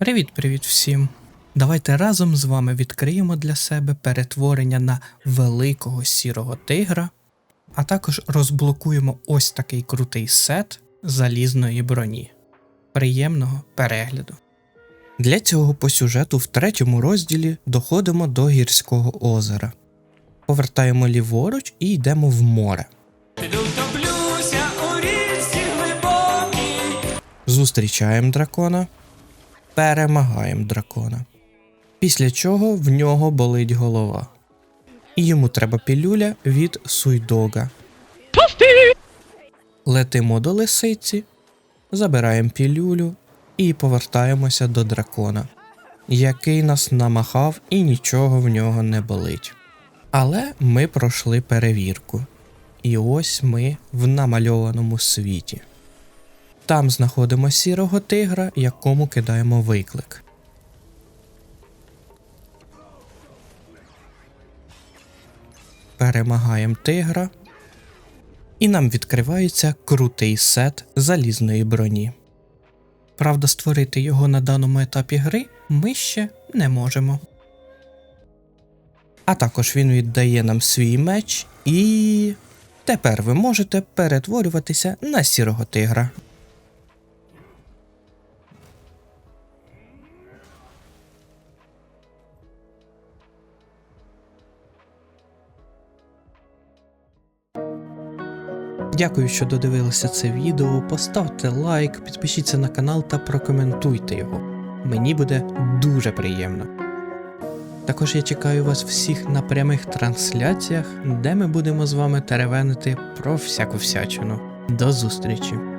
Привіт-привіт всім! Давайте разом з вами відкриємо для себе перетворення на великого сірого тигра, а також розблокуємо ось такий крутий сет залізної броні. Приємного перегляду! Для цього по сюжету в третьому розділі доходимо до гірського озера. Повертаємо ліворуч і йдемо в море. Зустрічаємо дракона, перемагаємо дракона. Після чого в нього болить голова. І йому треба пілюля від суйдога. Летимо до лисиці, забираємо пілюлю і повертаємося до дракона, який нас намахав і нічого в нього не болить. Але ми пройшли перевірку. І ось ми в намальованому світі. Там знаходимо сірого тигра, якому кидаємо виклик. Перемагаємо тигра. І нам відкривається крутий сет залізної броні. Правда, створити його на даному етапі гри ми ще не можемо. А також він віддає нам свій меч і. Тепер ви можете перетворюватися на сірого тигра. Дякую, що додивилися це відео. Поставте лайк, підпишіться на канал та прокоментуйте його. Мені буде дуже приємно. Також я чекаю вас всіх на прямих трансляціях, де ми будемо з вами теревенити про всяку всячину. До зустрічі!